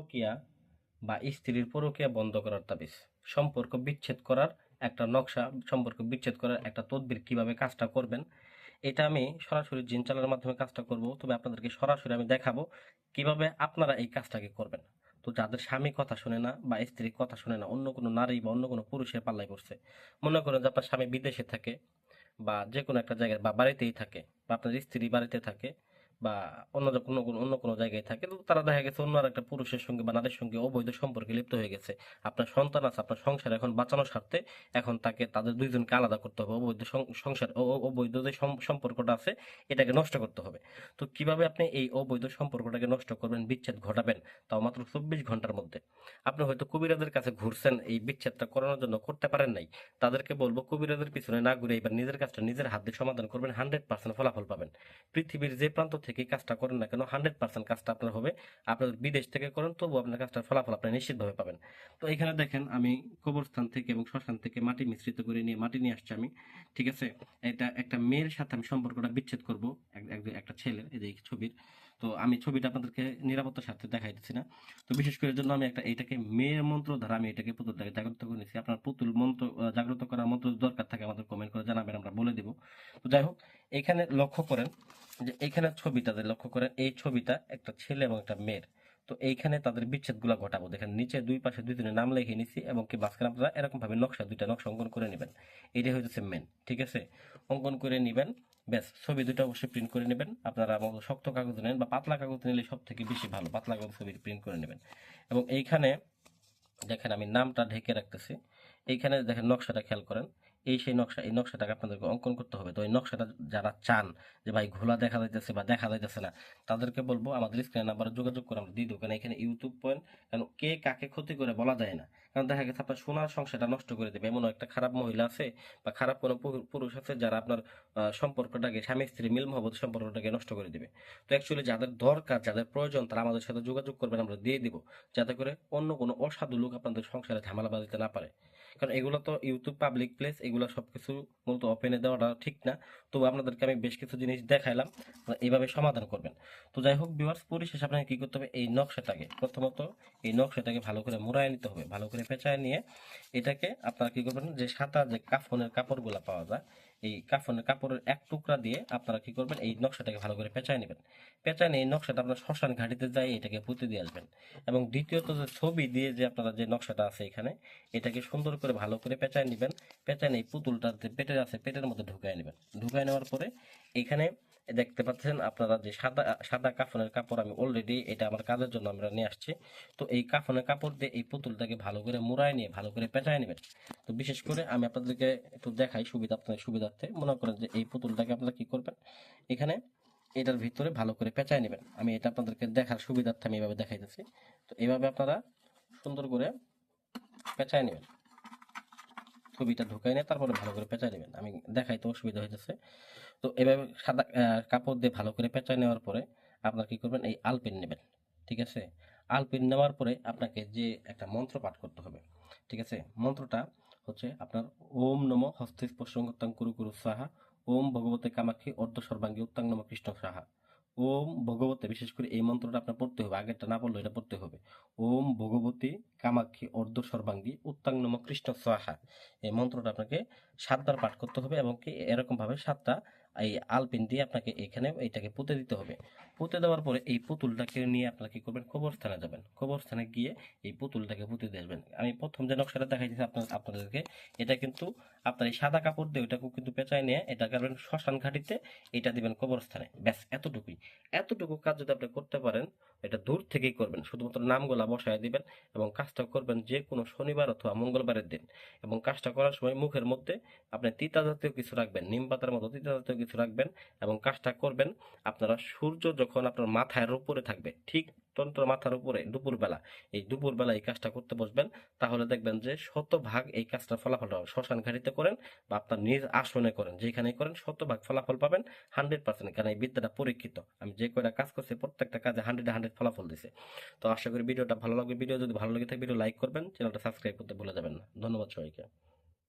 পরকীয়া বা স্ত্রীর পরকীয়া বন্ধ করার তাবিজ। সম্পর্ক বিচ্ছেদ করার একটা নকশা, সম্পর্ক বিচ্ছেদ করার একটা তদবির কীভাবে কাজটা করবেন, এটা আমি সরাসরি জিন চালানোর মাধ্যমে কাজটা করব। তবে আপনাদেরকে সরাসরি আমি দেখাবো কীভাবে আপনারা এই কাজটাকে করবেন। তো যাদের স্বামী কথা শুনে না বা স্ত্রীর কথা শুনে না, অন্য কোনো নারী বা অন্য কোনো পুরুষের পাল্লায় পড়ছে, মনে করেন যে আপনার স্বামী বিদেশে থাকে বা যে কোনো একটা জায়গায় বা বাড়িতেই থাকে বা আপনার স্ত্রী বাড়িতে থাকে বা অন্য কোনো অন্য কোনো জায়গায় থাকে তো তারা দেখা গেছে অন্য একটা পুরুষের সঙ্গে বা নারীর সঙ্গে অবৈধ সম্পর্কে লিপ্ত হয়ে গেছে। আপনার সন্তান আছে, আপনার সংসার এখন বাঁচানোর স্বার্থে এখন তাকে, তাদের দুইজনকে আলাদা করতে হবে। অবৈধ সংসার অবৈধ যে সম্পর্কটা আছে, এটাকে নষ্ট করতে হবে। তো কীভাবে আপনি এই অবৈধ সম্পর্কটাকে নষ্ট করবেন, বিচ্ছেদ ঘটাবেন, তাও মাত্র চব্বিশ ঘণ্টার মধ্যে? আপনি হয়তো কবিরাজের কাছে ঘুরছেন, এই বিচ্ছেদটা করানোর জন্য করতে পারেন নাই। তাদেরকে বলব, কবিরাজের পিছনে না ঘুরে এবার নিজের কাজটা নিজের হাত দিয়ে সমাধান করবেন, হান্ড্রেড পার্সেন্ট ফলাফল পাবেন। পৃথিবীর যে প্রান্ত থেকে কাজটা করেন না কেন হান্ড্রেড পার্সেন্ট কাজটা আপনার হবে। আপনার বিদেশ থেকে করেন তবু আপনার কাজটার ফলাফল আপনি নিশ্চিতভাবে পাবেন। তো এখানে দেখেন, আমি কবরস্থান থেকে এবং শ্মশান থেকে মাটি মিশ্রিত করে নিয়ে মাটি নিয়ে আসছি আমি, ঠিক আছে? এটা একটা মেয়ের সাথে আমি সম্পর্কটা বিচ্ছেদ করব একটা ছেলের, এই যে ছবির। তো আমি ছবিটা আপনাদেরকে নিরাপত্তার সাথে দেখাইতেছি না। তো বিশেষ করে জন্য আমি একটা এটাকে মেয়ের মন্ত্র দ্বারা আমি এটাকে পুতুলটাকে জাগ্রত করে নিয়েছি। আপনার পুতুল মন্ত্র জাগ্রত করার মন্ত্র দরকার থাকে আমাদের কমেন্ট করে জানাবেন, আমরা বলে দিব। তো যাই হোক, এখানে লক্ষ্য করেন যে এখানে ছবিটা যে লক্ষ্য করেন, এই ছবিটা একটা ছেলে এবং একটা মেয়ের। তো এইখানে তাদের বিচ্ছেদগুলো ঘটাবো। দেখেন, নিচে দুই পাশে দুই দিনের নাম লিখে নিছি এবং কি মাঝখানে আপনারা এরকম ভাবে নকশা, দুইটা নকশা অঙ্কন করে নেবেন। এটাই হচ্ছে মেন ঠিক আছে? অঙ্কন করে নেবেন, ব্যাস। ছবি দুটো অবশ্যই প্রিন্ট করে নেবেন। আপনারা শক্ত কাগজ নেন বা পাতলা কাগজ নিলে সব থেকে বেশি ভালো, পাতলা কাগজ ছবি প্রিন্ট করে নেবেন। এবং এইখানে দেখেন আমি নামটা ঢেকে রাখতেছি। এইখানে দেখেন নকশাটা খেয়াল করেন। এই সেই নকশা, এই নকশাটাকে আপনাদেরকে অঙ্কন করতে হবে। তো এই নকশাটা যারা চান যে ভাই ঘোলা দেখা যাইতেছে বা দেখা যাইতেছে না, তাদেরকে বলব আমাদের স্ক্রিন নাম্বারে যোগাযোগ করে আমরা দিয়ে দেবো। কারণ এখানে ইউটিউব পয়েন্ট কারণ কে কাকে ক্ষতি করে বলা যায় না। কারণ দেখা গেছে আপনার সোনার সংসারটা নষ্ট করে দেবে। এমন একটা খারাপ মহিলা আছে বা খারাপ কোনো পুরুষ আছে যারা আপনার সম্পর্কটাকে, স্বামী স্ত্রী মিল মহব্বত সম্পর্কটাকে নষ্ট করে দেবে। তো অ্যাকচুয়ালি যাদের দরকার, যাদের প্রয়োজন, তারা আমাদের সাথে যোগাযোগ করবেন, আমরা দিয়ে দিব। যাতে করে অন্য কোনো অসাধু লোক আপনাদের সংসারে ঝামেলা বাঁধাতে না পারে। কারণ এগুলো তো ইউটিউব পাবলিক প্লেস এগুলো সব কিছু মূলত ওপেনে দেওয়াটা ঠিক না। তো আপনাদেরকে আমি বেশ কিছু জিনিস দেখাইলাম এইভাবে সমাধান করবেন। তো যাই হোক ভিউয়ার্স পরিশেষে আপনাকে কী করতে হবে? এই নকশাটাকে, প্রথমত এই নকশাটাকে ভালো করে মোড়ায় নিতে হবে, ভালো করে পেঁচায় নিয়ে এটাকে আপনারা কী করবেন? যে সাদা যে কাফনের কাপড়গুলো পাওয়া যায় এই কাফনের কাপড়ের এক টুকরা দিয়ে আপনারা কি করবেন, এই নকশাটাকে ভালো করে পেঁচায় নেবেন। পেঁচায় নিয়ে এই নকশাটা আপনার শ্মশান ঘাটিতে যাই এটাকে পুঁতে দিয়ে আসবেন। এবং দ্বিতীয়ত যে ছবি দিয়ে যে আপনারা যে নকশাটা আছে এখানে, এটাকে সুন্দর করে ভালো করে পেঁচায় নেবেন। পেঁচায় নিয়ে পুতুলটা যে পেটের আছে, পেটের মধ্যে ঢুকায় নেবেন। ঢুকায় নেওয়ার পরে এখানে দেখতে পাচ্ছেন, আপনারা যে সাদা সাদা কাফনের কাপড় আমি অলরেডি এটা আমার কাজের জন্য আমরা নিয়ে আসছি। তো এই কাফনের কাপড় দিয়ে এই পুতুলটাকে ভালো করে মুড়ায় নিয়ে, ভালো করে পেঁচায় নেবেন। তো বিশেষ করে আমি আপনাদেরকে একটু দেখাই সুবিধা, আপনাদের সুবিধার্থে। মনে করেন যে এই পুতুলটাকে আপনারা কি করবেন? এখানে এটার ভিতরে ভালো করে পেঁচায় নেবেন। আমি এটা আপনাদেরকে দেখার সুবিধার্থে আমি এভাবে দেখাইতেছি। তো এইভাবে আপনারা সুন্দর করে পেঁচায় নেবেন। ছবিটা ঢুকাই নিয়ে, তারপরে ভালো করে পেঁচায় নেবেন। আমি দেখাই তো অসুবিধা হইতেছে। তো এভাবে সাদা কাপড় দিয়ে ভালো করে পেঁচায় নেওয়ার পরে আপনার কি করবেন, এই আলপিন নেবেন, ঠিক আছে? আলপিন নেওয়ার পরে আপনাকে যে একটা মন্ত্র পাঠ করতে হবে, ঠিক আছে? মন্ত্রটা হচ্ছে আপনার ওম নম হস্তে স্পর্শঙ্গতাং কুরু কুরু সাহা ওম ভগবতে কামাক্ষী অর্ধ সর্বাঙ্গী নম কৃষ্ণ সাহা ওম ভগবতে, বিশেষ করে এই মন্ত্রটা আপনার পড়তে হবে, আগেরটা না পড়লে এটা পড়তে হবে। ওম ভগবতী কামাক্ষী অর্ধ সর্বাঙ্গী উত্তাং নম কৃষ্ণ সাহা এই মন্ত্রটা আপনাকে সাতবার পাঠ করতে হবে এবং কি এরকম ভাবে সাতটা এই আলপিন দিয়ে আপনাকে এখানে এটাকে পুঁতে দিতে হবে। পুঁতে দেওয়ার পরে এই পুতুলটাকে নিয়ে আপনারা কি করবেন? কবরস্থানে যাবেন। কবরস্থানে গিয়ে এই পুতুলটাকে পুঁতে দিয়ে আসবেন। আমি প্রথম যে নকশাটা দেখাই দিচ্ছি আপনার আপনাদেরকে, এটা কিন্তু আপনার এই সাদা কাপড় দিয়ে ওটাকে কিন্তু পেঁচায় নিয়ে এটা করবেন শ্মশান ঘাটিতে, এটা দিবেন কবরস্থানে। ব্যাস, এতটুকুই। এতটুকু কাজ যদি আপনি করতে পারেন, এটা দূর থেকেই করবেন। শুধুমাত্র নামগুলা বসায় দিবেন এবং কাজটা করবেন যে কোনো শনিবার অথবা মঙ্গলবারের দিন। এবং কাজটা করার সময় মুখের মধ্যে আপনি তিতা জাতীয় কিছু রাখবেন, নিম পাতার মতো তিতা জাতীয় কিছু রাখবেন এবং কাজটা করবেন আপনারা সূর্য যখন আপনার মাথার উপরে থাকবে, ঠিক তন্ত্র মাথার উপরে দুপুরবেলা, এই দুপুরবেলা এই কাজটা করতে বসবেন, তাহলে দেখবেন যে শতভাগ এই কাজটা ফলাফল হবে শ্মশান ঘাটিতে করেন বা আপনার নিজ আসনে করেন। যেখানে করেন শতভাগ ফলাফল পাবেন, হান্ড্রেড পার্সেন্ট, কারণ এই বিদ্যাটা পরীক্ষিত। আমি যে কয়টা কাজ করছি, প্রত্যেকটা কাজে হান্ড্রেড হান্ড্রেড ফলাফল দিছে। তো আশা করি ভিডিওটা ভালো লাগবে। ভিডিও যদি ভালো লাগে থাকে, ভিডিও লাইক করবেন, চ্যানেলটা সাবস্ক্রাইব করতে ভুলে যাবেন না। ধন্যবাদ সবাইকে।